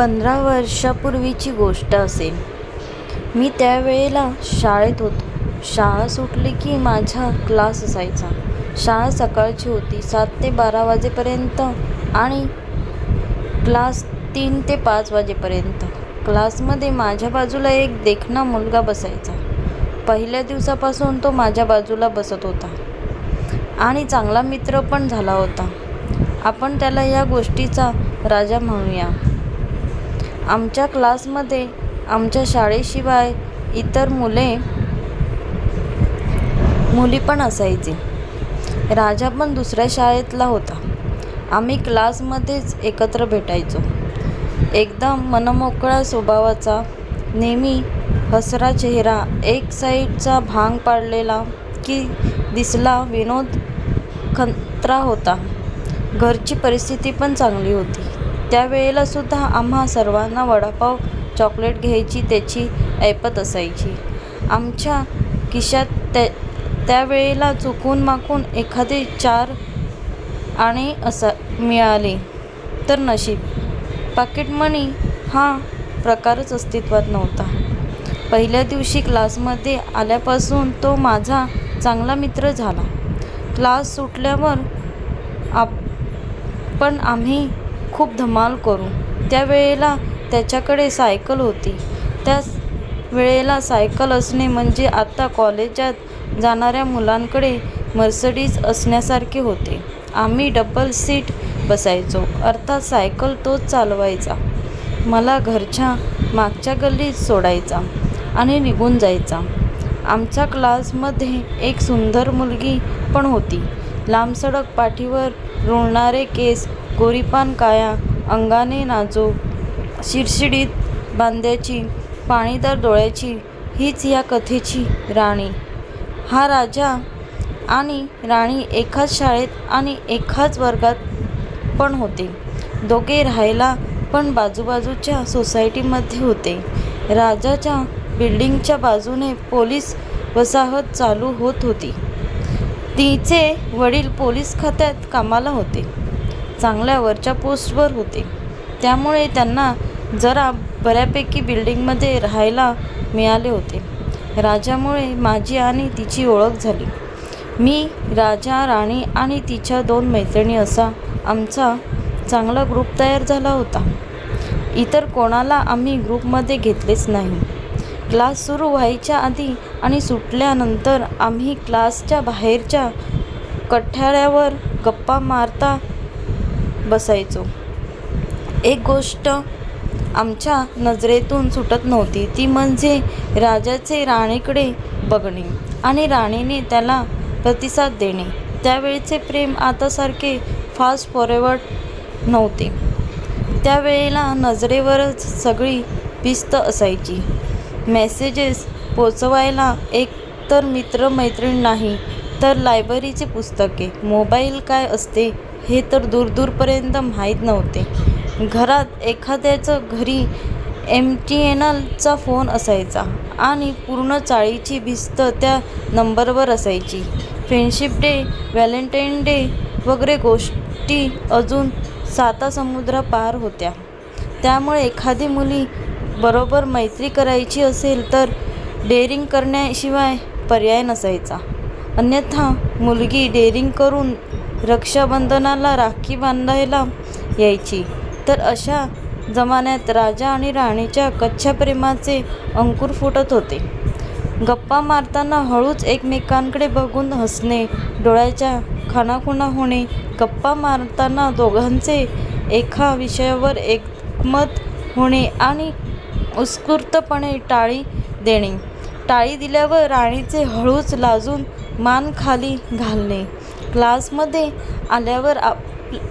पंधरा वर्षापूर्वीची गोष्ट असेल. मी त्यावेळेला शाळेत होतो. शाळा सुटली की माझा क्लास असायचा. शाळा सकाळची होती. सात ते बारा वाजेपर्यंत आणि क्लास तीन ते पाच वाजेपर्यंत. क्लासमध्ये माझ्या बाजूला एक देखणा मुलगा बसायचा. पहिल्या दिवसापासून तो माझ्या बाजूला बसत होता. आणि चांगला मित्र पण झाला होता. आपण त्याला या गोष्टीचा राजा म्हणूया. आमच्या क्लासमध्ये आमच्या शाळेशिवाय इतर मुले मुली पण असायचे. राजा पण दुसऱ्या शाळेतला होता. आम्ही क्लासमध्येच एकत्र भेटायचो. एकदम मनमोकळा स्वभावाचा नेहमी हसरा चेहरा एक साईडचा भांग पाडलेला की दिसला विनोद खंत्रा होता. घरची परिस्थिती पण चांगली होती. त्यावेळेला सुद्धा आम्हा सर्वांना वडापाव चॉकलेट घ्यायची त्याची ऐपत असायची. आमच्या खिशात त्या त्यावेळेला चुकून माकून एखादे चार आणि असा मिळाले तर नशीब. पाकिट मनी हा प्रकारच अस्तित्वात नव्हता. पहिल्या दिवशी क्लासमध्ये आल्यापासून तो माझा चांगला मित्र झाला. क्लास सुटल्यावर आप पण आम्ही खूप धमाल करू. त्यावेळेला त्याच्याकडे सायकल होती. त्याच वेळेला सायकल असणे म्हणजे आता कॉलेजात जाणाऱ्या मुलांकडे मर्सडीज असण्यासारखे होते. आम्ही डबल सीट बसायचो. अर्थात सायकल तोच चालवायचा. मला घरच्या मागच्या गल्लीत सोडायचा आणि निघून जायचा. आमच्या क्लासमध्ये एक सुंदर मुलगी पण होती. लांबसडक पाठीवर रुळणारे केस गोरीपान काया अंगाने नाजूक शिडशिडीत बांध्याची पाणीदार डोळ्याची हीच या कथेची राणी. हा राजा आणि राणी एकाच शाळेत आणि एकाच वर्गात पण होते. दोघे राहायला पण बाजूबाजूच्या सोसायटीमध्ये होते. राजाच्या बिल्डिंगच्या बाजूने पोलीस वसाहत चालू होत होती. तिचे वडील पोलीस खात्यात कामाला होते. चांगल्या वरच्या पोस्टवर होते. त्यामुळे त्यांना जरा बऱ्यापैकी बिल्डिंगमध्ये राहायला मिळाले होते. राजामुळे माझी आणि तिची ओळख झाली. मी राजा राणी आणि तिच्या दोन मैत्रिणी असा आमचा चांगला ग्रुप तयार झाला होता. इतर कोणाला आम्ही ग्रुपमध्ये घेतलेच नाही. क्लास सुरू व्हायच्या आधी आणि सुटल्यानंतर आम्ही क्लासच्या बाहेरच्या कठ्याळ्यावर गप्पा मारता बसायचो. एक गोष्ट आमच्या नजरेतून सुटत नव्हती ती म्हणजे राजाचे राणीकडे बघणे आणि राणीने त्याला प्रतिसाद देणे. त्यावेळचे प्रेम आतासारखे फास्ट फॉरवर्ड नव्हते. त्यावेळेला नजरेवरच सगळी भिस्त असायची. मेसेजेस पोचवायला एक तर मित्रमैत्रीण नाही तर लायब्ररीचे पुस्तके. मोबाईल काय असते हे तर दूरदूरपर्यंत माहीत नव्हते. घरात एखाद्याचं घरी एम टी एन एलचा फोन असायचा आणि पूर्ण चाळीची भिस्त त्या नंबरवर असायची. फ्रेंडशिप डे व्हॅलेंटाईन डे वगैरे गोष्टी अजून साता समुद्र पार होत्या. त्यामुळे एखादी मुली बरोबर मैत्री करायची असेल तर डेअरिंग करण्याशिवाय पर्याय नसायचा. अन्यथा मुलगी डेअरिंग करून रक्षाबंधनाला राखी बांधायला यायची. तर अशा जमान्यात राजा आणि राणीच्या कच्च्या प्रेमाचे अंकुर फुटत होते. गप्पा मारताना हळूच एकमेकांकडे बघून हसणे डोळ्याच्या खाणाखुणा होणे गप्पा मारताना दोघांचे एका विषयावर एकमत होणे आणि उत्स्फूर्तपणे टाळी देणे. टाळी दिल्यावर राणीचे हळूच लाजून मान खाली घालणे. क्लासमध्ये आल्यावर आप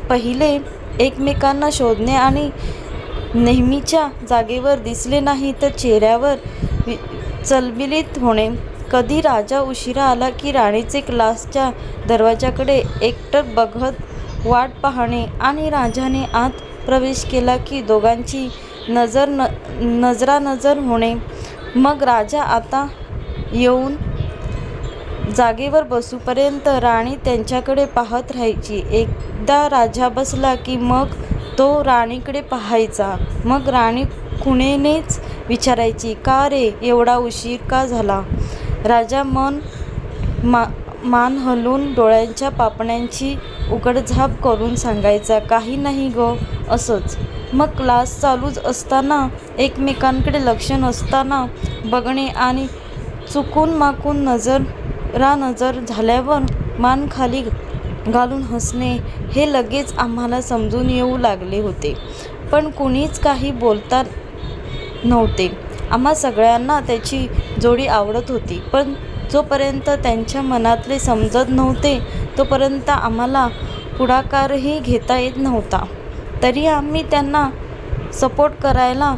पहिले एकमेकांना शोधणे आणि नेहमीच्या जागेवर दिसले नाही तर चेहऱ्यावर वि चलबिलीत होणे. कधी राजा उशिरा आला की राणीचे क्लासच्या दरवाजाकडे एकटक बघत वाट पाहणे आणि राजाने आत प्रवेश केला की दोघांची नजर न नजरानजर होणे. मग राजा आता येऊन जागेवर बसूपर्यंत राणी त्यांच्याकडे पाहत राहायची. एकदा राजा बसला की मग तो राणीकडे पाहायचा. मग राणी खुणेनेच विचारायची का रे एवढा उशीर का झाला? राजा मन मा मान हलून डोळ्यांच्या पापण्यांची उघडझाप करून सांगायचा काही नाही ग असंच. मग क्लास चालूच असताना एकमेकांकडे लक्ष नसताना बघणे आणि चुकून माकून नजर नजर झाल्यावर मान खाली घालून हसणे हे लगेच आम्हाला समजून येऊ लागले होते. पण कुणीच काही बोलता नव्हते. आम्हा सगळ्यांना त्याची जोडी आवडत होती. पण जोपर्यंत त्यांच्या मनातले समजत नव्हते तोपर्यंत आम्हाला पुढाकारही घेता येत नव्हता. तरी आम्ही त्यांना सपोर्ट करायला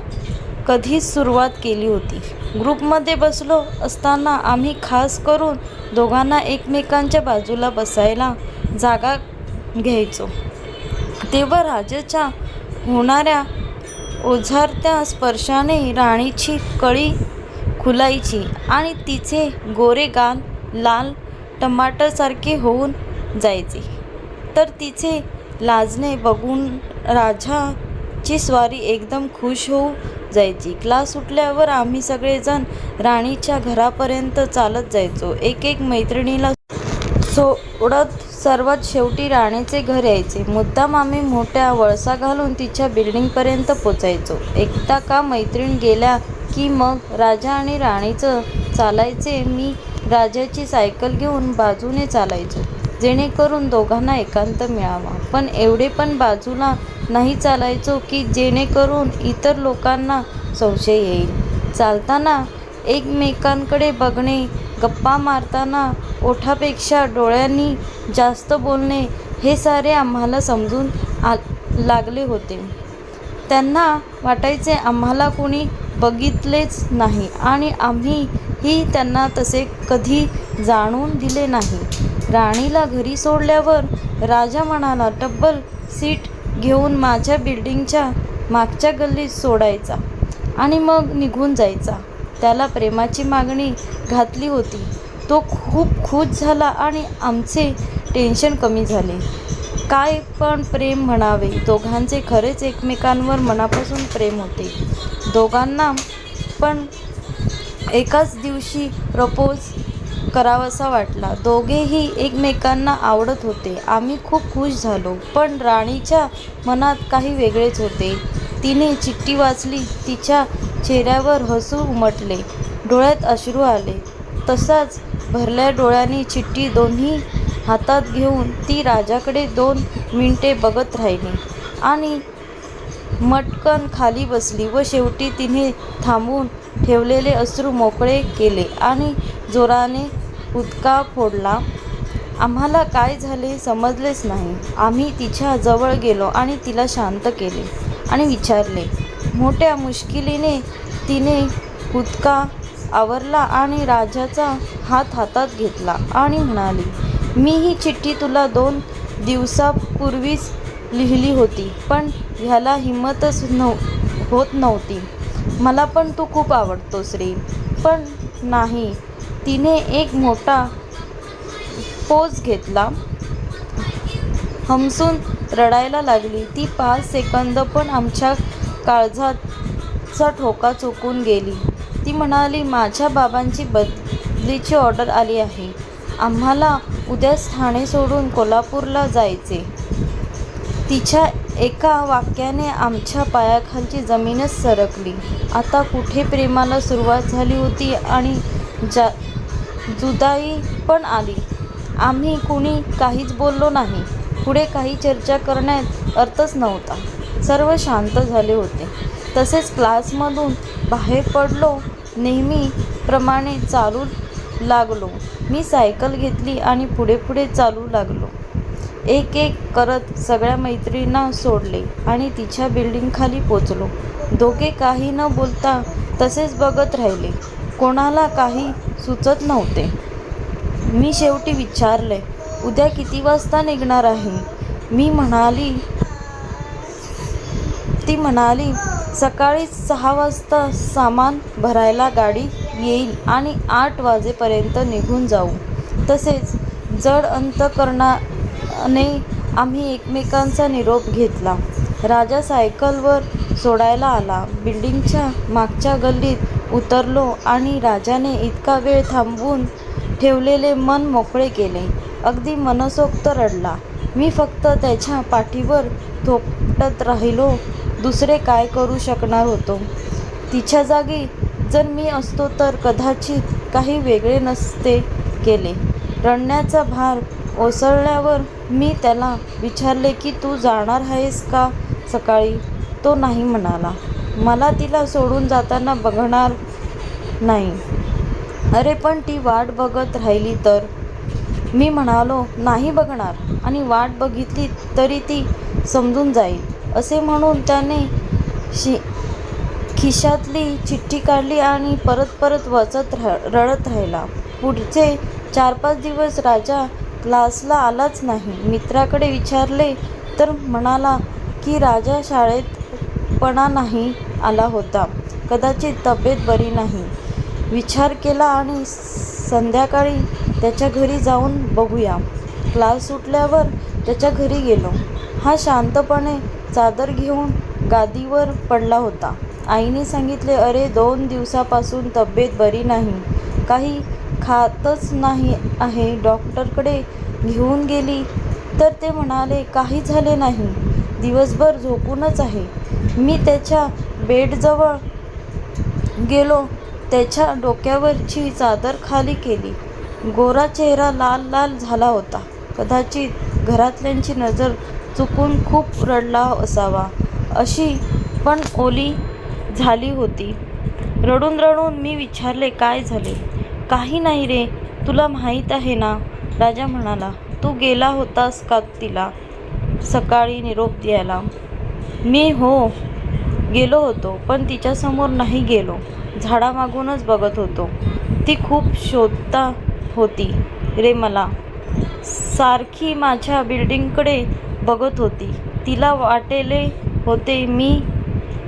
कधीच सुरुवात केली होती. ग्रुपमध्ये बसलो असताना आम्ही खास करून दोघांना एकमेकांच्या बाजूला बसायला जागा घ्यायचो. तेव्हा राजाच्या होणाऱ्या ओझारत्या स्पर्शाने राणीची कळी खुलायची आणि तिचे गोरे गाल लाल टमाटरसारखे होऊन जायचे. तर तिचे लाजणे बघून राजा ची स्वारी एकदम खुश होऊ जायची. क्लास सुटल्यावर आम्ही सगळेजण राणीच्या घरापर्यंत चालत जायचो. एक एक मैत्रिणीला सोडत सर्वात शेवटी राणीचे घर यायचे. मुद्दाम आम्ही मोठ्या वळसा घालून तिच्या बिल्डिंगपर्यंत पोचायचो. एकदा का मैत्रीण गेल्या की मग राजा आणि राणीचं चालायचे मी राजाची सायकल घेऊन बाजूने चालायचो. जेणेकरून दोघांना एकांत मिळावा. पण एवढे पण बाजूला नाही चालायचो की जेणेकरून इतर लोकांना संशय येईल. चालताना एकमेकांकडे बघणे गप्पा मारताना ओठापेक्षा डोळ्यांनी जास्त बोलणे हे सारे आम्हाला समजून आ लागले होते. त्यांना वाटायचे आम्हाला कोणी बघितलेच नाही आणि आम्हीही त्यांना तसे कधी जाणून दिले नाही. राणीला घरी सोडल्यावर राजा म्हणाला टब्बल सीट घेऊन माझ्या बिल्डिंगच्या मागच्या गल्लीत सोडायचा आणि मग निघून जायचा. त्याला प्रेमाची मागणी घातली होती. तो खूप खुश झाला आणि आमचे टेन्शन कमी झाले. काय पण प्रेम म्हणावे दोघांचे खरेच एकमेकांवर मनापासून प्रेम होते. दोघांना पण एकाच दिवशी प्रपोज करावासा वाटला. दोघेही एकमेकांना आवडत होते. आम्ही खूप खुश झालो. पण राणीच्या मनात काही वेगळेच होते. तिने चिठ्ठी वाचली. तिच्या चेहऱ्यावर हसू उमटले. डोळ्यात अश्रू आले. तसाच भरल्या डोळ्यांनी चिठ्ठी दोन्ही हातात घेऊन ती राजाकडे दोन मिनिटे बघत राहिली. आणि मटकन खाली बसली व शेवटी तिने थांबून ठेवलेले अश्रू मोकळे केले आणि जोराने उदका फोडला. आम्हाला काय झाले समजलेच नाही. आम्ही तिच्या जवळ गेलो आणि तिला शांत केले आणि विचारले मोठ्या मुश्किलीने तिने उदका आवरला आणि राजाचा हात हातात घेतला आणि म्हणाली मी ही चिठ्ठी तुला दोन दिवसापूर्वीच लिहिली होती पण ह्याला हिंमतच नव होत नव्हती. मला पण तू खूप आवडतोस रे. पण नाही तिने एक मोठा पोज घेतला. हमसून रडायला लागली. ती पाच सेकंद पण आमच्या काळजाचा ठोका चुकून गेली. ती म्हणाली माझ्या बाबांची बदलीची ऑर्डर आली आहे. आम्हाला उद्याच ठाणे सोडून कोल्हापूरला जायचे. तिच्या एका वाक्याने आमच्या पायाखालची जमीनच सरकली. आता कुठे प्रेमाला सुरुवात झाली होती आणि जा जुदाई पण आली. आम्ही कुणी काहीच बोललो नाही. पुढे काही चर्चा करण्यात अर्थच नव्हता. सर्व शांत झाले होते. तसेच क्लासमधून बाहेर पडलो नेहमीप्रमाणे चालू लागलो. मी सायकल घेतली आणि पुढे पुढे चालू लागलो. एक एक करत सगळ्या मैत्रिणींना सोडले आणि तिच्या बिल्डिंगखाली पोचलो. दोघे काही न बोलता तसेच बघत राहिले. कोणाला काही सुचत नव्हते. मी शेवटी विचारले उद्या किती वाजता निघणार आहे? मी म्हणाली ती म्हणाली सकाळी सहा वाजता सामान भरायला गाडी येईल आणि आठ वाजेपर्यंत निघून जाऊ. तसेच जड अंतकरणाने आम्ही एकमेकांचा निरोप घेतला. राजा सायकलवर सोडायला आला. बिल्डिंगच्या मागच्या गल्लीत उतरलो आणि राजाने इतका वेळ थांबवून ठेवलेले मन मोकळे केले. अगदी मनसोक्त रडला. मी फक्त त्याच्या पाठीवर थोपटत राहिलो. दुसरे काय करू शकणार होतो? तिच्या जागी जर मी असतो तर कदाचित काही वेगळे नसते केले. रडण्याचा भार ओसळल्यावर मी त्याला विचारले की तू जाणार आहेस का सकाळी? तो नाही म्हणाला. मला तिला सोडून जाताना बघणार नाही. अरे पण ती वाट बघत राहिली तर? मी म्हणालो नाही बघणार आणि वाट बघितली तरी ती समजून जाईल असे म्हणून त्याने शि खिशातली चिठ्ठी काढली आणि परत परत वाचत रडत राहिला. पुढचे चार-पाच दिवस राजा क्लासला आलाच नाही. मित्राकडे विचारले तर म्हणाला की राजा शाळेत पणा नाही आला होता. कदाचित तब्येत बरी नाही. विचार केला आणि संध्याकाळी त्याच्या घरी जाऊन बघूया. क्लास सुटल्यावर त्याच्या घरी गेलो. हा शांतपणे चादर घेऊन गादीवर पडला होता. आईने सांगितले अरे दोन दिवसापासून तब्येत बरी नाही. काही खातच नाही आहे. डॉक्टरकडे घेऊन गेली तर ते म्हणाले काही झाले नाही. दिवसभर झोपूनच आहे. मी त्याच्या बेडजवळ गेलो. त्याच्या डोक्यावरची चादर खाली केली. गोरा चेहरा लाल लाल झाला होता. कदाचित घरातल्यांची नजर चुकून खूप रडला असावा अशी पण ओली झाली होती. रडून रडून मी विचारले काय झाले? काही नाही रे. तुला माहीत आहे ना? राजा म्हणाला. तू गेला होतास का तिला सकाळी निरोप द्यायला? मी हो गेलो होतो. पण तिच्यासमोर नाही गेलो. झाडामागूनच बघत होतो. ती खूप शोधता होती रे मला. सारखी माझ्या बिल्डिंगकडे बघत होती. तिला वाटेले होते मी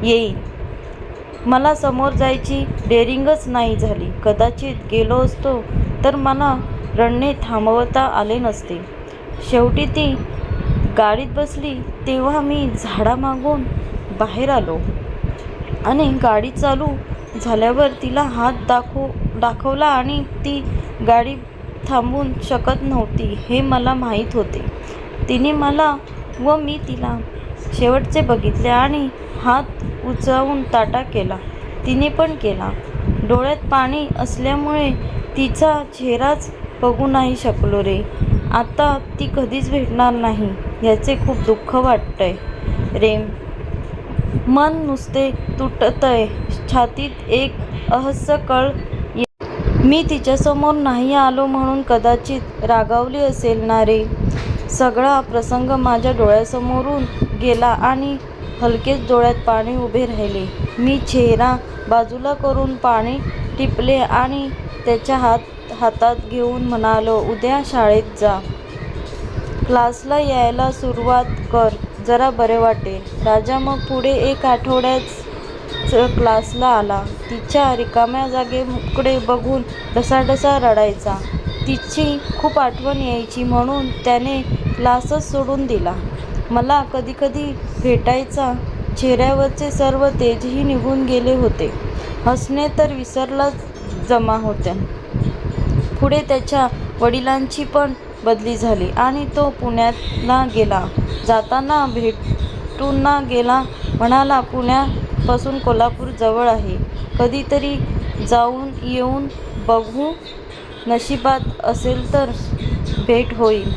येईन. मला समोर जायची डेअरिंगच नाही झाली. कदाचित गेलो असतो तर मला रडणे थांबवता आले नसते. शेवटी ती गाडीत बसली तेव्हा मी झाडामागून बाहेर आलो आणि गाडी चालू झाल्यावर तिला हात दाखव दाखवला आणि ती गाडी थांबवून शकत नव्हती हे मला माहीत होते. तिने मला व मी तिला शेवटचे बघितले आणि हात उंचावून ताटा केला. तिने पण केला. डोळ्यात पाणी असल्यामुळे तिचा चेहराच बघू नाही शकलो रे. आता ती कधीच भेटणार नाही याचे खूप दुःख वाटतंय रे. मन नुसते तुटतंय. छातीत एक अहस्य कळ मी तिच्यासमोर नाही आलो म्हणून कदाचित रागावली असेल ना रे. सगळा प्रसंग माझ्या डोळ्यासमोरून गेला आणि हलकेच डोळ्यात पाणी उभे राहिले. मी चेहरा बाजूला करून पाणी टिपले आणि त्याच्या हात हातात घेऊन म्हणालो उद्या शाळेत जा. क्लासला यायला सुरुवात कर. जरा बरे वाटेल. राजा मग पुढे एक आठवड्याच क्लासला आला. तिच्या रिकाम्या जागेकडे बघून ढसाढसा रडायचा. तिची खूप आठवण यायची म्हणून त्याने क्लासच सोडून दिला. मला कधीकधी भेटायचा. चेहऱ्यावरचे सर्व तेजही निघून गेले होते. हसणे तर विसरलाच जमा होत्या पुढे त्याच्या वडिलांची पण बदली झाली आणि तो पुण्याला गेला. जाताना भेटून गेला. म्हणाला पुण्यापासून कोल्हापूर जवळ आहे. कधीतरी जाऊन येऊन बघू. नशिबात असेल तर भेट होईल.